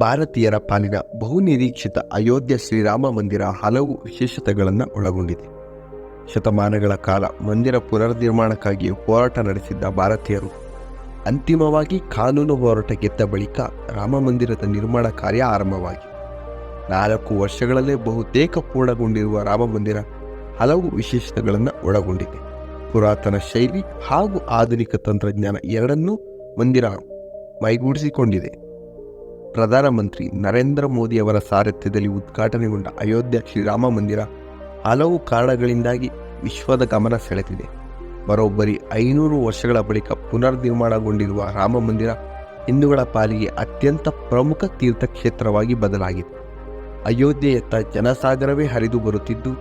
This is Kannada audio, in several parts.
ಭಾರತೀಯರ ಪಾಲಿನ ಬಹುನಿರೀಕ್ಷಿತ ಅಯೋಧ್ಯೆ ಶ್ರೀರಾಮ ಮಂದಿರ ಹಲವು ವಿಶೇಷತೆಗಳನ್ನು ಒಳಗೊಂಡಿದೆ. ಶತಮಾನಗಳ ಕಾಲ ಮಂದಿರ ಪುನರ್ನಿರ್ಮಾಣಕ್ಕಾಗಿ ಹೋರಾಟ ನಡೆಸಿದ್ದ ಭಾರತೀಯರು ಅಂತಿಮವಾಗಿ ಕಾನೂನು ಹೋರಾಟ ಗೆದ್ದ ಬಳಿಕ ರಾಮ ಮಂದಿರದ ನಿರ್ಮಾಣ ಕಾರ್ಯ ಆರಂಭವಾಗಿ ನಾಲ್ಕು ವರ್ಷಗಳಲ್ಲೇ ಬಹುತೇಕ ಪೂರ್ಣಗೊಂಡಿರುವ ರಾಮ ಮಂದಿರ ಹಲವು ವಿಶೇಷತೆಗಳನ್ನು ಒಳಗೊಂಡಿದೆ. ಪುರಾತನ ಶೈಲಿ ಹಾಗೂ ಆಧುನಿಕ ತಂತ್ರಜ್ಞಾನ ಎರಡನ್ನೂ ಮಂದಿರ ಮೈಗೂಡಿಸಿಕೊಂಡಿದೆ. ಪ್ರಧಾನಮಂತ್ರಿ ನರೇಂದ್ರ ಮೋದಿಯವರ ಸಾರಥ್ಯದಲ್ಲಿ ಉದ್ಘಾಟನೆಗೊಂಡ ಅಯೋಧ್ಯೆ ಶ್ರೀರಾಮ ಮಂದಿರ ಹಲವು ಕಾರಣಗಳಿಂದಾಗಿ ವಿಶ್ವದ ಗಮನ ಸೆಳೆದಿದೆ. ಬರೋಬ್ಬರಿ ಐನೂರು ವರ್ಷಗಳ ಬಳಿಕ ಪುನರ್ ನಿರ್ಮಾಣಗೊಂಡಿರುವ ರಾಮ ಮಂದಿರ ಹಿಂದೂಗಳ ಪಾಲಿಗೆ ಅತ್ಯಂತ ಪ್ರಮುಖ ತೀರ್ಥಕ್ಷೇತ್ರವಾಗಿ ಬದಲಾಗಿದೆ. ಅಯೋಧ್ಯೆಯತ್ತ ಜನಸಾಗರವೇ ಹರಿದು ಬರುತ್ತಿದ್ದು,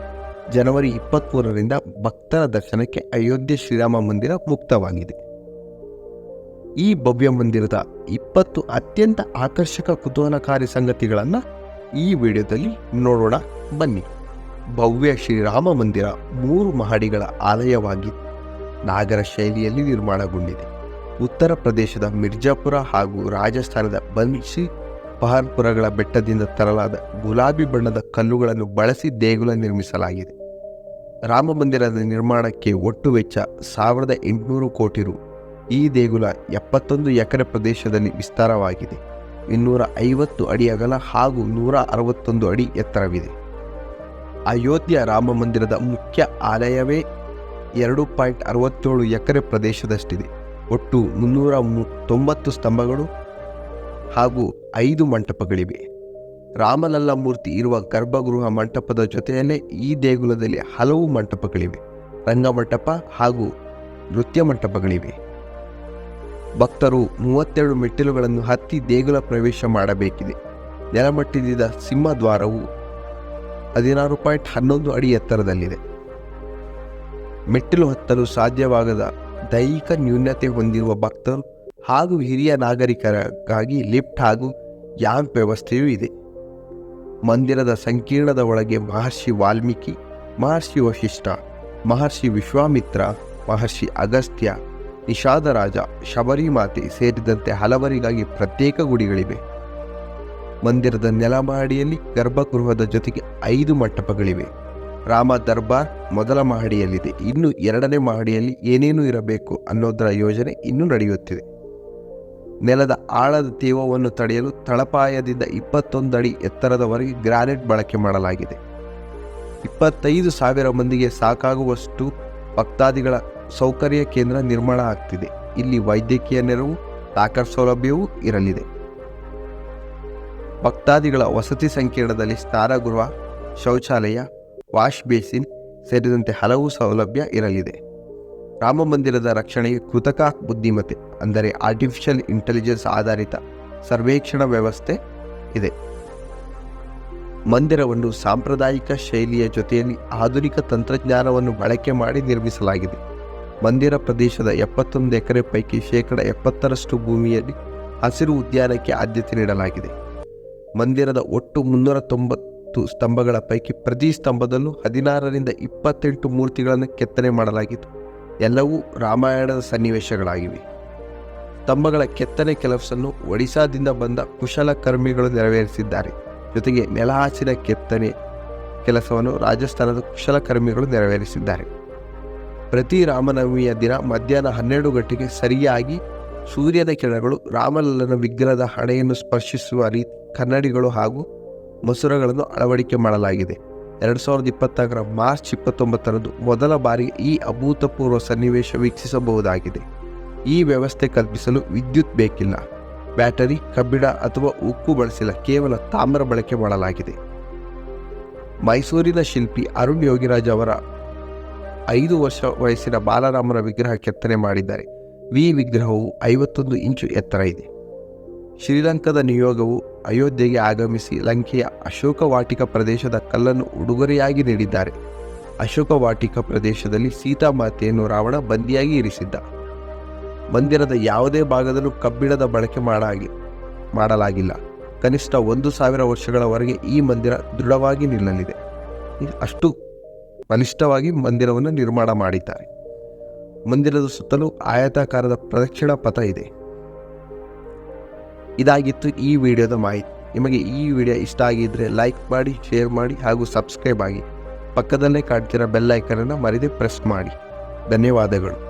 ಜನವರಿ ಇಪ್ಪತ್ತ್ಮೂರರಿಂದ ಭಕ್ತರ ದರ್ಶನಕ್ಕೆ ಅಯೋಧ್ಯೆ ಶ್ರೀರಾಮ ಮಂದಿರ ಮುಕ್ತವಾಗಿದೆ. ಈ ಭವ್ಯ ಮಂದಿರದ ಇಪ್ಪತ್ತು ಅತ್ಯಂತ ಆಕರ್ಷಕ ಕುತೂಹಲಕಾರಿ ಸಂಗತಿಗಳನ್ನು ಈ ವಿಡಿಯೋದಲ್ಲಿ ನೋಡೋಣ. ಬನ್ನಿ. ಭವ್ಯ ಶ್ರೀರಾಮ ಮಂದಿರ ಮೂರು ಮಹಡಿಗಳ ಆಲಯವಾಗಿ ನಾಗರ ಶೈಲಿಯಲ್ಲಿ ನಿರ್ಮಾಣಗೊಂಡಿದೆ. ಉತ್ತರ ಪ್ರದೇಶದ ಮಿರ್ಜಾಪುರ ಹಾಗೂ ರಾಜಸ್ಥಾನದ ಬನ್ಸಿ ಪಹರ್ಪುರಗಳ ಬೆಟ್ಟದಿಂದ ತರಲಾದ ಗುಲಾಬಿ ಬಣ್ಣದ ಕಲ್ಲುಗಳನ್ನು ಬಳಸಿ ದೇಗುಲ ನಿರ್ಮಿಸಲಾಗಿದೆ. ರಾಮ ಮಂದಿರದ ನಿರ್ಮಾಣಕ್ಕೆ ಒಟ್ಟು ವೆಚ್ಚ ಸಾವಿರದ ಎಂಟುನೂರು ಕೋಟಿ ರು. ಈ ದೇಗುಲ ಎಪ್ಪತ್ತೊಂದು ಎಕರೆ ಪ್ರದೇಶದಲ್ಲಿ ವಿಸ್ತಾರವಾಗಿದೆ. ಇನ್ನೂರ ಐವತ್ತು ಅಡಿ ಅಗಲ ಹಾಗೂ ನೂರ ಅರವತ್ತೊಂದು ಅಡಿ ಎತ್ತರವಿದೆ. ಅಯೋಧ್ಯ ರಾಮ ಮಂದಿರದ ಮುಖ್ಯ ಆಲಯವೇ ಎರಡು ಪಾಯಿಂಟ್ ಅರವತ್ತೇಳು ಎಕರೆ ಪ್ರದೇಶದಷ್ಟಿದೆ. ಒಟ್ಟು ಮುನ್ನೂರ ತೊಂಬತ್ತು ಸ್ತಂಭಗಳು ಹಾಗೂ ಐದು ಮಂಟಪಗಳಿವೆ. ರಾಮಲಲ್ಲ ಮೂರ್ತಿ ಇರುವ ಗರ್ಭಗೃಹ ಮಂಟಪದ ಜೊತೆಯಲ್ಲೇ ಈ ದೇಗುಲದಲ್ಲಿ ಹಲವು ಮಂಟಪಗಳಿವೆ. ರಂಗಮಂಟಪ ಹಾಗೂ ನೃತ್ಯ ಮಂಟಪಗಳಿವೆ. ಭಕ್ತರು ಮೂವತ್ತೆರಡು ಮೆಟ್ಟಿಲುಗಳನ್ನು ಹತ್ತಿ ದೇಗುಲ ಪ್ರವೇಶ ಮಾಡಬೇಕಿದೆ. ನೆಲಮಟ್ಟಿದ್ದ ಸಿಂಹದ್ವಾರವು ಹದಿನಾರು ಪಾಯಿಂಟ್ ಹನ್ನೊಂದು ಅಡಿ ಎತ್ತರದಲ್ಲಿದೆ. ಮೆಟ್ಟಿಲು ಹತ್ತಲು ಸಾಧ್ಯವಾಗದ ದೈಹಿಕ ನ್ಯೂನತೆ ಹೊಂದಿರುವ ಭಕ್ತರು ಹಾಗೂ ಹಿರಿಯ ನಾಗರಿಕರಿಗಾಗಿ ಲಿಫ್ಟ್ ಹಾಗೂ ಯಾಂಪ್ ವ್ಯವಸ್ಥೆಯೂ ಇದೆ. ಮಂದಿರದ ಸಂಕೀರ್ಣದ ಒಳಗೆ ಮಹರ್ಷಿ ವಾಲ್ಮೀಕಿ, ಮಹರ್ಷಿ ವಶಿಷ್ಠ, ಮಹರ್ಷಿ ವಿಶ್ವಾಮಿತ್ರ, ಮಹರ್ಷಿ ಅಗಸ್ತ್ಯ ನಿಷಾದರಾಜ ಶಬರಿಮಾತೆ ಸೇರಿದಂತೆ ಹಲವರಿಗಾಗಿ ಪ್ರತ್ಯೇಕ ಗುಡಿಗಳಿವೆ. ಮಂದಿರದ ನೆಲಮಹಡಿಯಲ್ಲಿ ಗರ್ಭಗೃಹದ ಜೊತೆಗೆ ಐದು ಮಂಟಪಗಳಿವೆ. ರಾಮ ದರ್ಬಾರ್ ಮೊದಲ ಮಹಡಿಯಲ್ಲಿದೆ. ಇನ್ನು ಎರಡನೇ ಮಹಡಿಯಲ್ಲಿ ಏನೇನು ಇರಬೇಕು ಅನ್ನೋದರ ಯೋಜನೆ ಇನ್ನೂ ನಡೆಯುತ್ತಿದೆ. ನೆಲದ ಆಳದ ತೇವವನ್ನು ತಡೆಯಲು ತಳಪಾಯದಿಂದ ಇಪ್ಪತ್ತೊಂದು ಅಡಿ ಎತ್ತರದವರೆಗೆ ಗ್ರಾನೈಟ್ ಬಳಕೆ ಮಾಡಲಾಗಿದೆ. ಇಪ್ಪತ್ತೈದು ಸಾವಿರ ಮಂದಿಗೆ ಸಾಕಾಗುವಷ್ಟು ಭಕ್ತಾದಿಗಳ ಸೌಕರ್ಯ ಕೇಂದ್ರ ನಿರ್ಮಾಣ ಆಗ್ತಿದೆ. ಇಲ್ಲಿ ವೈದ್ಯಕೀಯ ನೆರವು ಲಾಕರ್ ಸೌಲಭ್ಯವೂ ಇರಲಿದೆ. ಭಕ್ತಾದಿಗಳ ವಸತಿ ಸಂಕೀರ್ಣದಲ್ಲಿ ಸ್ನಾನಗೃಹ, ಶೌಚಾಲಯ ವಾಶ್ ಬೇಸಿನ್ ಸೇರಿದಂತೆ ಹಲವು ಸೌಲಭ್ಯ ಇರಲಿದೆ. ರಾಮ ಮಂದಿರದ ರಕ್ಷಣೆಗೆ ಕೃತಕ ಬುದ್ಧಿಮತ್ತೆ, ಅಂದರೆ ಆರ್ಟಿಫಿಷಿಯಲ್ ಇಂಟೆಲಿಜೆನ್ಸ್ ಆಧಾರಿತ ಸರ್ವೇಕ್ಷಣಾ ವ್ಯವಸ್ಥೆ ಇದೆ. ಮಂದಿರವನ್ನು ಸಾಂಪ್ರದಾಯಿಕ ಶೈಲಿಯ ಜೊತೆಯಲ್ಲಿ ಆಧುನಿಕ ತಂತ್ರಜ್ಞಾನವನ್ನು ಬಳಕೆ ಮಾಡಿ ನಿರ್ಮಿಸಲಾಗಿದೆ. ಮಂದಿರ ಪ್ರದೇಶದ ಎಪ್ಪತ್ತೊಂದು ಎಕರೆ ಪೈಕಿ ಶೇಕಡ ಎಪ್ಪತ್ತರಷ್ಟು ಭೂಮಿಯಲ್ಲಿ ಹಸಿರು ಉದ್ಯಾನಕ್ಕೆ ಆದ್ಯತೆ ನೀಡಲಾಗಿದೆ. ಮಂದಿರದ ಒಟ್ಟು ಮುನ್ನೂರ ತೊಂಬತ್ತು ಸ್ತಂಭಗಳ ಪೈಕಿ ಪ್ರತಿ ಸ್ತಂಭದಲ್ಲೂ ಹದಿನಾರರಿಂದ ಇಪ್ಪತ್ತೆಂಟು ಮೂರ್ತಿಗಳನ್ನು ಕೆತ್ತನೆ ಮಾಡಲಾಗಿತ್ತು. ಎಲ್ಲವೂ ರಾಮಾಯಣದ ಸನ್ನಿವೇಶಗಳಾಗಿವೆ. ಸ್ತಂಭಗಳ ಕೆತ್ತನೆ ಕೆಲಸವನ್ನು ಒಡಿಶಾದಿಂದ ಬಂದ ಕುಶಲಕರ್ಮಿಗಳು ನೆರವೇರಿಸಿದ್ದಾರೆ. ಜೊತೆಗೆ ನೆಲಹಾಸಿನ ಕೆತ್ತನೆ ಕೆಲಸವನ್ನು ರಾಜಸ್ಥಾನದ ಕುಶಲಕರ್ಮಿಗಳು ನೆರವೇರಿಸಿದ್ದಾರೆ. ಪ್ರತಿ ರಾಮನವಮಿಯ ದಿನ ಮಧ್ಯಾಹ್ನ ಹನ್ನೆರಡು ಗಂಟೆಗೆ ಸರಿಯಾಗಿ ಸೂರ್ಯನ ಕಿರಣಗಳು ರಾಮಲಲ್ಲನ ವಿಗ್ರಹದ ಹಣೆಯನ್ನು ಸ್ಪರ್ಶಿಸುವ ರೀತಿ ಕನ್ನಡಿಗಳು ಹಾಗೂ ಮಸೂರಗಳನ್ನು ಅಳವಡಿಕೆ ಮಾಡಲಾಗಿದೆ. ಎರಡು ಸಾವಿರದ ಇಪ್ಪತ್ತಾರರ ಮಾರ್ಚ್ ಇಪ್ಪತ್ತೊಂಬತ್ತರಂದು ಮೊದಲ ಬಾರಿಗೆ ಈ ಅಭೂತಪೂರ್ವ ಸನ್ನಿವೇಶ ವೀಕ್ಷಿಸಬಹುದಾಗಿದೆ. ಈ ವ್ಯವಸ್ಥೆ ಕಲ್ಪಿಸಲು ವಿದ್ಯುತ್ ಬೇಕಿಲ್ಲ. ಬ್ಯಾಟರಿ, ಕಬ್ಬಿಣ ಅಥವಾ ಉಕ್ಕು ಬಳಸಿಲ್ಲ, ಕೇವಲ ತಾಮ್ರ ಬಳಕೆ ಮಾಡಲಾಗಿದೆ. ಮೈಸೂರಿನ ಶಿಲ್ಪಿ ಅರುಣ್ ಯೋಗಿರಾಜ್ ಅವರ ಐದು ವರ್ಷ ವಯಸ್ಸಿನ ಬಾಲರಾಮರ ವಿಗ್ರಹ ಕೆತ್ತನೆ ಮಾಡಿದ್ದಾರೆ. ವಿ ವಿಗ್ರಹವು ಐವತ್ತೊಂದು ಇಂಚು ಎತ್ತರ ಇದೆ. ಶ್ರೀಲಂಕಾದ ನಿಯೋಗವು ಅಯೋಧ್ಯೆಗೆ ಆಗಮಿಸಿ ಲಂಕೆಯ ಅಶೋಕ ವಾಟಿಕ ಪ್ರದೇಶದ ಕಲ್ಲನ್ನು ಉಡುಗೊರೆಯಾಗಿ ನೀಡಿದ್ದಾರೆ. ಅಶೋಕ ವಾಟಿಕ ಪ್ರದೇಶದಲ್ಲಿ ಸೀತಾಮಾತೆಯನ್ನು ರಾವಣ ಬಂದಿಯಾಗಿ ಇರಿಸಿದ್ದ. ಮಂದಿರದ ಯಾವುದೇ ಭಾಗದಲ್ಲೂ ಕಬ್ಬಿಣದ ಬಳಕೆ ಮಾಡಾಗಿ ಮಾಡಲಾಗಿಲ್ಲ. ಕನಿಷ್ಠ ಒಂದು ಸಾವಿರ ವರ್ಷಗಳವರೆಗೆ ಈ ಮಂದಿರ ದೃಢವಾಗಿ ನಿಲ್ಲಲಿದೆ. ಅಷ್ಟು ಬಲಿಷ್ಠವಾಗಿ ಮಂದಿರವನ್ನು ನಿರ್ಮಾಣ ಮಾಡಿದ್ದಾರೆ. ಮಂದಿರದ ಸುತ್ತಲೂ ಆಯತಾಕಾರದ ಪ್ರದಕ್ಷಿಣ ಪಥ ಇದೆ. ಇದಾಗಿತ್ತು ಈ ವಿಡಿಯೋದ ಮಾಹಿತಿ. ನಿಮಗೆ ಈ ವಿಡಿಯೋ ಇಷ್ಟ ಆಗಿದ್ದರೆ ಲೈಕ್ ಮಾಡಿ, ಶೇರ್ ಮಾಡಿ ಹಾಗೂ ಸಬ್ಸ್ಕ್ರೈಬ್ ಆಗಿ. ಪಕ್ಕದಲ್ಲೇ ಕಾಡ್ತಿರೋ ಬೆಲ್ ಐಕನನ್ನು ಮರಿದೆ ಪ್ರೆಸ್ ಮಾಡಿ. ಧನ್ಯವಾದಗಳು.